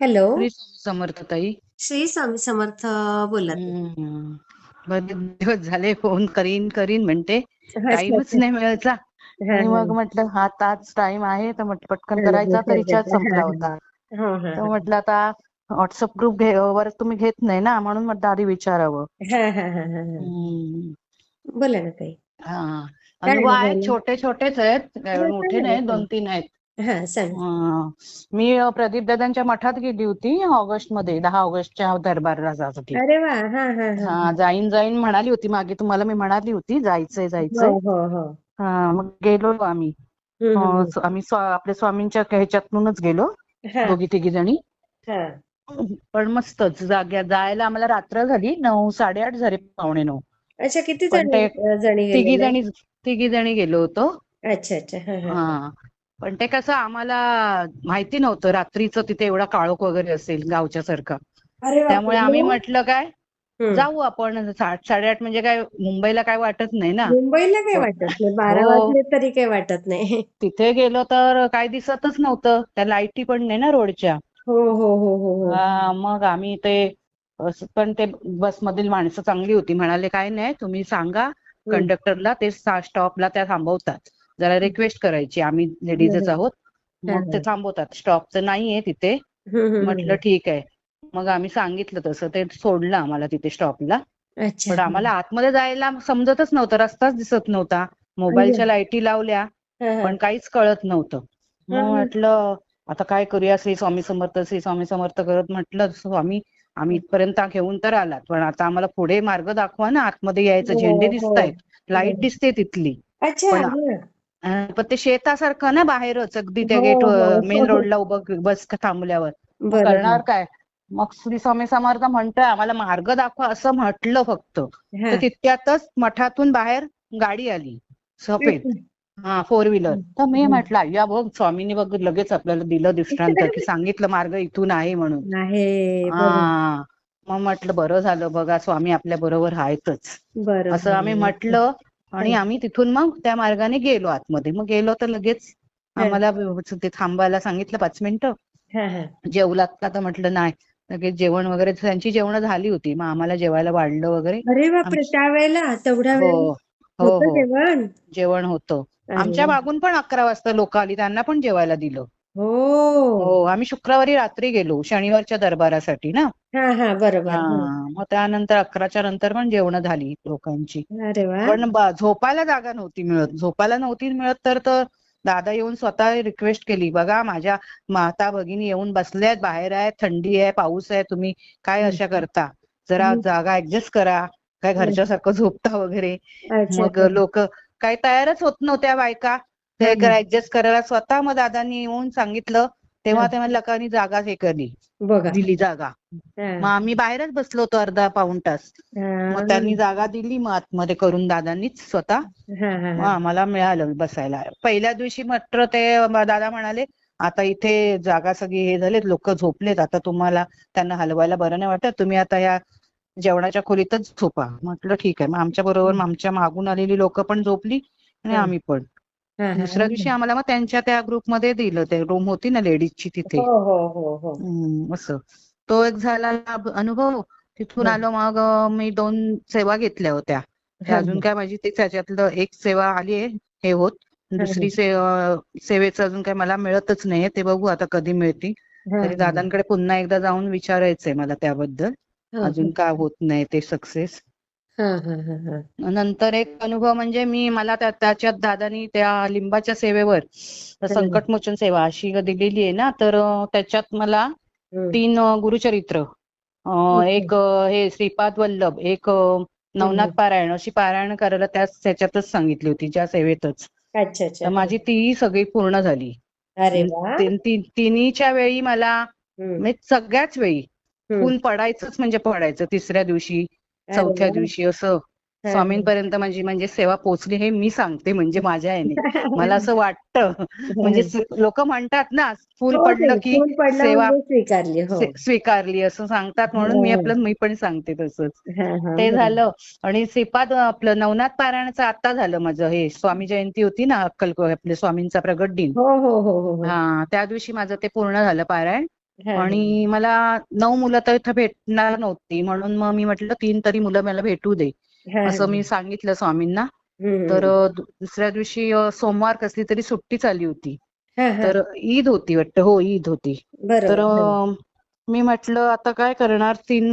Hello. Shri Swami Samarth ताई. श्री स्वामी समर्थ बोला. हम्म. बरेच दिवस झाले फोन करीन करीन म्हणते. टाइमच नाही मिळायचा. आणि मग म्हटलं हा ताच टाइम आहे तर म्हटलं पटकन करायचा तर रिचार्ज संपला होता. हा, हा, तर म्हटलं आता व्हॉट्सअप ग्रुप घे वर तुम्ही घेत नाही ना म्हणून म्हटलं आधी विचारावं. हा, हा, हा, हा, हा. हम्म. बोला ना ताई. हा. अनुभव आहेत छोटे छोटेच आहेत काय मोठे नाही दोन तीन आहेत. हा सांग. मी प्रदीप दादांच्या मठात गेली होती ऑगस्टमध्ये दहा ऑगस्टच्या दरबारला जासाठी अरे वा हा हा हा. हा जाईन जाईन म्हणाली होती मागे तुम्हाला मी म्हणाली होती जायचंय हो जायचंय. हो हो हा. मग गेलो आम्ही. हम्म, हम्म, अं, हम्म. स- आम्ही स्वा- आपल्या स्वामींच्या ह्याच्यातूनच गेलो हा. दोघी तिघी जणी. हा. पण मस्तच जाग्या जायला आम्हाला रात्र झाली नऊ साडेआठ झाले पावणे नऊ. अच्छा किती पण जण ते जणी तिघी जणी तिघी जणी गेलो होतो. अच्छा अच्छा हा हा. हा. हा पण ते कसं आम्हाला माहिती नव्हतं. रात्रीचं तिथे एवढा काळोख वगैरे असेल गावच्या सारखा त्यामुळे आम्ही? म्हटलं काय. जाऊ आपण. साठ साडेआठ म्हणजे काय मुंबईला काय वाटत नाही ना. मुंबईला काही प- वाटत नाही. बारा हो. वाजले तरी काही वाटत नाही. तिथे गेलो तर काय दिसतच नव्हतं. त्या लाईटी पण नाही ना रोडच्या. हो हो हो हो हो. हा मग आम्ही ते पण ते बसमधील माणसं चांगली होती. म्हणाले काय नाही तुम्ही सांगा. कंडक्टरला ते स्टॉपला त्या थांबवतात. जरा रिक्वेस्ट करायची. आम्ही लेडीजच. आहोत. हा, मग ते हा. थांबवतात. स्टॉपचं नाहीये तिथे. म्हटलं. ठीक आहे. मग आम्ही सांगितलं तसं. ते सोडलं आम्हाला तिथे स्टॉपला पण आम्हाला आतमध्ये जायला समजतच नव्हतं. रस्ताच दिसत नव्हता. मोबाईलच्या लाईटी लावल्या. हा, हा. पण काहीच कळत नव्हतं. हा, मग हा. म्हटलं आता काय करूया? श्री स्वामी समर्थ श्री स्वामी समर्थ करत. म्हटलं स्वामी आम्ही इथपर्यंत घेऊन तर आलात. पण आता आम्हाला पुढे मार्ग दाखवा ना. आतमध्ये यायचं. हो झेंडे हो दिसतायत. लाइट हो. दिसते तिथली. पण हा. पण ते शेतासारखं ना बाहेरच अगदी त्या हो गेट हो मेन. रोडला उभं बस थांबल्यावर. करणार काय? मग श्री स्वामी समर्थ म्हणतोय आम्हाला मार्ग दाखवा असं म्हटलं फक्त. तर तितक्यातच मठातून बाहेर गाडी आली. सफेद. हा फोर व्हीलर तर मी म्हटलं अय्या बघ स्वामींनी बघ लगेच आपल्याला दिलं दृष्टांत की सांगितलं मार्ग इथून आहे म्हणून. हा. मग म्हटलं बरं झालं बघा स्वामी आपल्या बरोबर आहेतच. असं आम्ही म्हटलं आणि आम्ही तिथून मग त्या मार्गाने गेलो आतमध्ये. मग गेलो तर लगेच हा. आम्हाला ते थांबायला सांगितलं पाच मिनिटं. हा हा. जेवलात का तर म्हटलं नाही. लगेच जेवण वगैरे त्यांची जेवणं झाली होती. मग आम्हाला जेवायला वाढलं वगैरे. अरे बापरे त्यावेळेला? तेवढ्या हो. वेळ हो होतं हो. जेवण? जेवण होतं. आमच्या. मागून पण अकरा वाजता लोक आली. त्यांना पण जेवायला दिलं. हो. हो आम्ही शुक्रवारी रात्री गेलो शनिवारच्या दरबारासाठी ना. हा हा बरोबर हा हा. मग त्यानंतर अकराच्या नंतर पण जेवणं झाली लोकांची. अरे पण ब- झोपायला जागा नव्हती मिळत. झोपायला नव्हती मिळत तर तर दादा येऊन स्वतः रिक्वेस्ट केली बघा माझ्या माता भगिनी येऊन बसल्यात बाहेर आहे थंडी आहे पाऊस आहे तुम्ही काय अशा करता? जरा जागा ऍडजस्ट करा काय घरच्या सारखं झोपता वगैरे. अच्छा. मग लोक काही तयारच होत नव्हत्या बायका. ते ऍडजस्ट करायला स्वतः मग दादांनी येऊन सांगितलं तेव्हा. तेव्हा लोकांनी जागा हे केली दिली जागा. मग आम्ही बाहेरच बसलो होतो अर्धा पाऊण तास. मग त्यांनी जागा दिली मग आतमध्ये करून दादांनीच स्वतः मग. आम्हाला मिळालं बसायला पहिल्या दिवशी मात्र ते दादा म्हणाले आता इथे जागा सगळी हे झालेत लोक झोपलेत आता तुम्हाला त्यांना हलवायला बरं नाही वाटत तुम्ही आता या जेवणाच्या खोलीतच झोपा म्हटलं ठीक आहे मग आमच्या बरोबर आमच्या मागून आलेली लोक पण झोपली आणि. आम्ही पण. दुसऱ्या दिवशी आम्हाला मग त्यांच्या त्या ग्रुपमध्ये दिलं ते रूम होती ना लेडीजची तिथे. हो हो हो हो. असं. तो एक झाला अनुभव. तिथून. आलो मग मी दोन सेवा घेतल्या होत्या. अजून काय माझी ते त्याच्यातलं एक सेवा आली आहे हे होत. दुसरी सेवेचं अजून काय मला मिळतच नाहीये ते बघू आता कधी मिळती. तरी दादांकडे पुन्हा एकदा जाऊन विचारायचंय मला त्याबद्दल. अजून का होत नाही ते सक्सेस. नंतर एक अनुभव म्हणजे मी मला त्या त्याच्यात दादानी त्या लिंबाच्या सेवेवर संकटमोचन सेवा अशी दिलेली आहे ना तर त्याच्यात मला. तीन गुरुचरित्र. एक हे श्रीपाद वल्लभ एक नवनाथ. पारायण अशी पारायण करायला त्याच त्याच्यातच सांगितली होती ज्या सेवेतच अच्छा माझी ती सगळी पूर्ण झाली तिन्हीच्या वेळी मला. म्हणजे सगळ्याच वेळी. फुल पडायचंच म्हणजे पडायचं तिसऱ्या दिवशी चौथ्या दिवशी असं हा, हा. स्वामींपर्यंत माझी म्हणजे सेवा पोहोचली हे मी सांगते म्हणजे माझ्या याने मला असं वाटतं म्हणजे लोक म्हणतात ना फुल हो पडलं ते की पडलं सेवा म्हणजे स्वीकारली हो स्वी- स्वीकारली असं सांगतात म्हणून मी हो. आपलं मी पण सांगते तसंच हा, हा, ते. झालं आणि श्रीपाद आपलं नवनाथ पारायणाचं आता झालं माझं हे स्वामी जयंती होती ना अक्कल आपल्या स्वामींचा प्रगट दिन हो हो हो हो हो हा त्या दिवशी माझं ते पूर्ण झालं पारायण हा, हा. आणि मला नऊ मुलं तर इथं भेटणार नव्हती. म्हणून मग मी म्हटलं तीन तरी मुलं मला भेटू दे. हा, असं मी सांगितलं स्वामींना. तर दुसऱ्या दिवशी सोमवार कसली तरी सुट्टी चालली होती. हा, हा. तर ईद होती वाटतं. हो ईद होती. तर हा. मी म्हटलं आता काय करणार? तीन.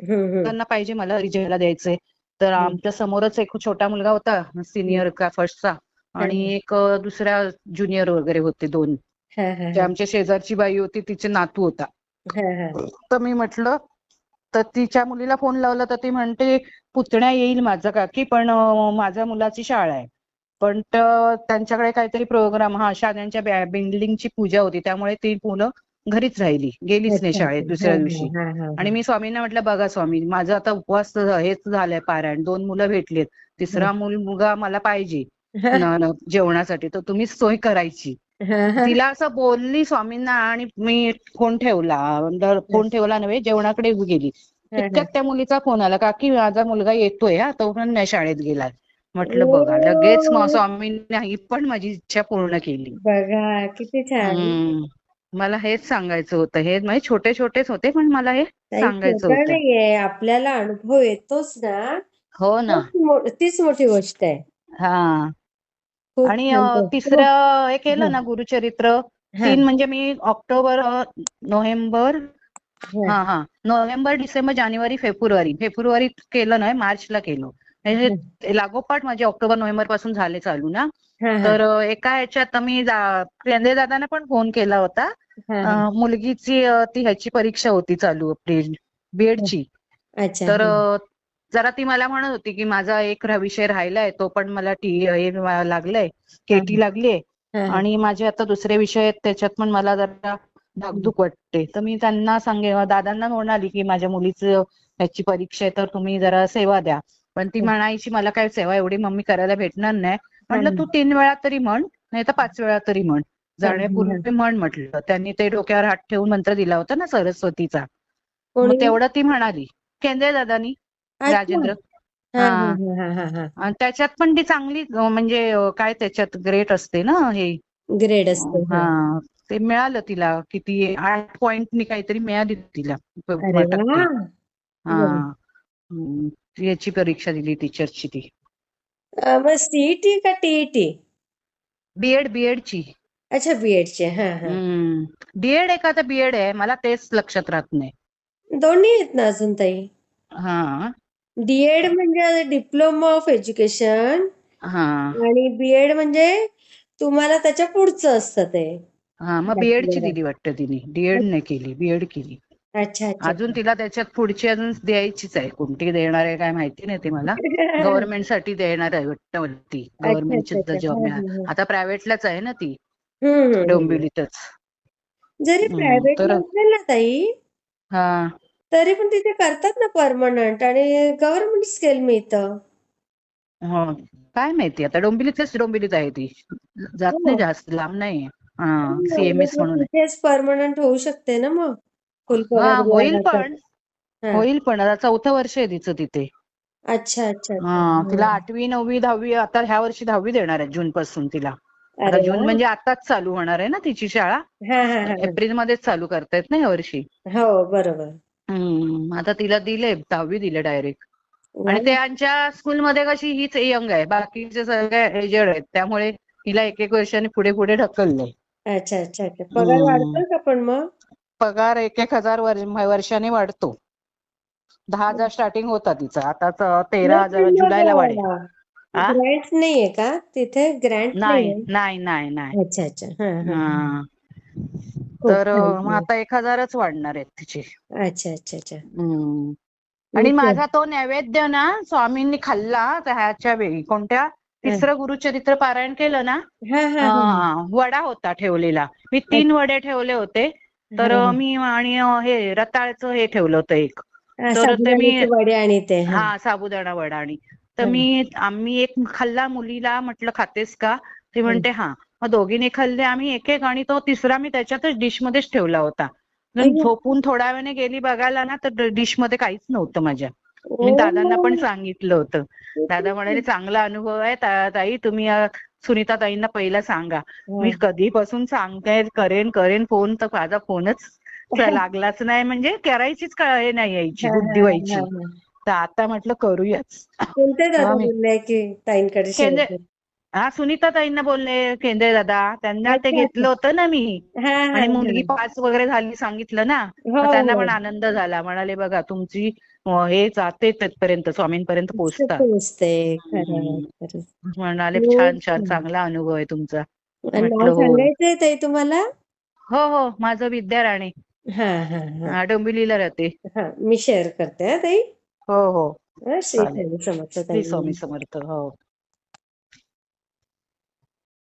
मुलांना पाहिजे मला रिजायला द्यायचंय. तर. आमच्या समोरच एक छोटा मुलगा होता सिनियर का फर्स्टचा आणि एक दुसऱ्या ज्युनियर वगैरे होते दोन. हा, हा, जे. आमच्या शेजारची बाई होती तिचे नातू होता हा, हा. तर मी म्हटलं तर तिच्या मुलीला फोन लावला तर ती म्हणते पुतण्या येईल माझा काकी पण माझ्या मुलाची शाळा आहे पण त्यांच्याकडे काहीतरी प्रोग्राम हा शाळांच्या बिल्डिंगची पूजा होती त्यामुळे ती मुलं घरीच राहिली गेलीच नाही शाळेत. दुसऱ्या दिवशी. आणि मी स्वामींना म्हटलं बघा स्वामी माझा आता उपवास हेच झालंय पारायण दोन मुलं भेटलीत तिसरा मुल मुलगा मला पाहिजे जेवणासाठी तर तुम्हीच सोय करायची. तिला असं बोलली स्वामींना आणि मी फोन ठेवला. फोन ठेवला नव्हे जेवणाकडे गेली. तितक्यात त्या मुलीचा फोन आला काकी माझा मुलगा येतोय हा तो पण नाही शाळेत गेलाय. म्हटलं बघा लगेच मग ओ. स्वामींनी ही पण माझी इच्छा पूर्ण केली. बघा किती छान. मला हेच सांगायचं होतं. हे म्हणजे छोटे छोटेच होते पण मला हे सांगायचं होतं. नाहीये. आपल्याला अनुभव येतोच ना. हो ना. तीच मोठी गोष्ट आहे. हा. खूप आणि छान अं, तर. तिसरं हे केलं हा. ना गुरुचरित्र हा, तीन म्हणजे मी ऑक्टोबर अं, नोव्हेंबर हा, हा हा. नोव्हेंबर डिसेंबर जानेवारी फेब्रुवारी. फेब्रुवारीत केलं नाही मार्चला केलं. म्हणजे ते लागोपाठ माझे ऑक्टोबर नोव्हेंबरपासून झाले चालू ना. हा, हा, तर अं, एका ह्याच्यात मी जा- केंद्रे दादांना पण फोन केला होता. हा, हा. मुलगीची अं, ती ह्याची परीक्षा होती चालू आपली बीएडची अच्छा. तर हा. जरा ती मला म्हणत होती की माझा एक विषय राहिलाय तो पण मला टी हे लागलाय केटी लागलीये. आणि माझे आता दुसरे विषय आहेत त्याच्यात पण मला जरा धाकधूक वाटते. तर मी त्यांना सांगे दादांना म्हणाली की माझ्या मुलीचं ह्याची परीक्षा आहे तर तुम्ही जरा सेवा द्या. पण ती म्हणायची मला काय सेवा एवढी मम्मी करायला भेटणार नाही. म्हटलं तू तीन वेळा तरी म्हण नाही तर पाच वेळा तरी म्हण. जाण्यापूर्वी म्हण म्हटलं. त्यांनी ते डोक्यावर हात ठेवून मंत्र दिला होता ना सरस्वतीचा. तेवढं ती म्हणाली. केंद्रे दादानी. राजेंद्र. आणि त्याच्यात पण ती चांगली म्हणजे काय त्याच्यात ग्रेट असते ना हे? ग्रेड असते हा. हा. ते मिळालं तिला किती आठ पॉइंटनी काहीतरी मिळाली तिला. हा. याची परीक्षा दिली टीचरची ती. मग सीईटी का टीईटी बीएड बीएड ची अच्छा बीएड चे हा हा. डीएड आहे का तर बीएड आहे मला तेच लक्षात राहत नाही. दोन्ही आहेत ना अजून ताई? हा. डीएड म्हणजे डिप्लोमा ऑफ एज्युकेशन हा. आणि बीएड म्हणजे तुम्हाला त्याच्या पुढचं असतं ते. हा मग बीएड ची. दिली वाटतं तिने. डीएड नाही केली बीएड केली. अच्छा अच्छा. अजून तिला त्याच्यात पुढची अजून द्यायचीच आहे. कोणती देणार आहे काय माहिती नाही ते मला. गव्हर्नमेंटसाठी देणार आहे वाटतं ती गव्हर्नमेंटची. जॉब मिळाल. आता प्रायव्हेटलाच आहे ना ती. हम्म, हम्म, हम्म. डोंबिवलीतच. जरी प्रायव्हेट तर- ना ताई. हा. तरी पण तिथे करतात ना परमनंट आणि गव्हर्नमेंट स्केल मिळतं हो काय माहिती आता डोंबिवलीतच डोंबिवलीत आहे ती जात नाही हो. जास्त लांब नाही हा सीएमएस म्हणून आहे. तिथेच परमनंट होऊ शकते ना मग हा पगार होईल. पण हा. होईल पण आता चौथं वर्ष आहे तिचं तिथे अच्छा अच्छा अच्छा. हा तिला हा. आठवी नववी दहावी आता ह्या वर्षी दहावी देणार आहे जून पासून तिला आता अरे जून वा. म्हणजे आताच चालू होणार आहे ना तिची शाळा हा हा हा एप्रिल मध्येच चालू करतायत ना यावर्षी हा. हो बरोबर हम्म आता तिला दिले दहावी दिले डायरेक्ट. आणि त्यांच्या स्कूलमध्ये कशी हीच यंग आहे बाकीचे सगळे एजेड आहेत. त्यामुळे तिला एक एक वर्षाने पुढे पुढे ढकललंय अच्छा अच्छा अच्छा. पगार. वाढतो का पण मग? पगार एक एक हजार वर- वर्षाने वाढतो. दहा हजार स्टार्टिंग होता तिचा. आता तेरा हजार जुलैला वाढेल? ग्रँट नाहीये का? तिथे ग्रँट नाही नाही नाही नाही. अच्छा अच्छा. तर. मग आता एक हजारच वाढणार आहेत तिचे. अच्छा अच्छा अच्छा. आणि. माझा तो नैवेद्य ना स्वामींनी खाल्ला ह्याच्या वेळी. कोणत्या? तिसरं गुरुचरित्र पारायण केलं ना? वडा होता ठेवलेला. मी तीन वडे ठेवले होते. तर. मी आणि हे रताळचं हे ठेवलं होतं एक. हा, तर ते मी वडे आणि ते हा. साबुदाणा वडा आणि. तर. मी आम्ही एक खाल्ला मुलीला म्हटलं खातेस का? ती म्हणते हा. मग दोघींनी खाल्ले आम्ही एक एक आणि तो तिसरा मी त्याच्यातच डिश मध्येच ठेवला होता. झोपून थोड्या वेळाने गेली बघायला ना तर डिशमध्ये काहीच नव्हतं माझ्या मी. दादांना पण सांगितलं होतं दादा म्हणाले चांगला अनुभव आहे ताई तुम्ही अ, सुनीताताईंना पहिला सांगा मी. कधीपासून सांगते करेन करेन फोन तर माझा फोनच लागलाच नाही म्हणजे करायचीच का हे नाही यायची बुद्धी व्हायची. तर आता म्हटलं करूयाच कोणते दादा हा? हा सुनीताताईंना बोलले केंद्रे दादा. त्यांना ते घेतलं होतं ना मी. हा हा आणि मुलगी हा. पास वगैरे झाली सांगितलं ना. हो मग त्यांना हो. पण आनंद झाला. म्हणाले बघा तुमची हे जाते तिथपर्यंत स्वामींपर्यंत पोहोचतात. म्हणाले खूप छान छान. चांगला अनुभव आहे तुमचा. हो. सांगायचंय ताई तुम्हाला? हो हो माझं विद्या राणे हा हा हा. हा, डोंबिवलीला राहते. हा मी शेअर करते हा ताई. हो हो. हा, श्री स्वामी समर्थ हो.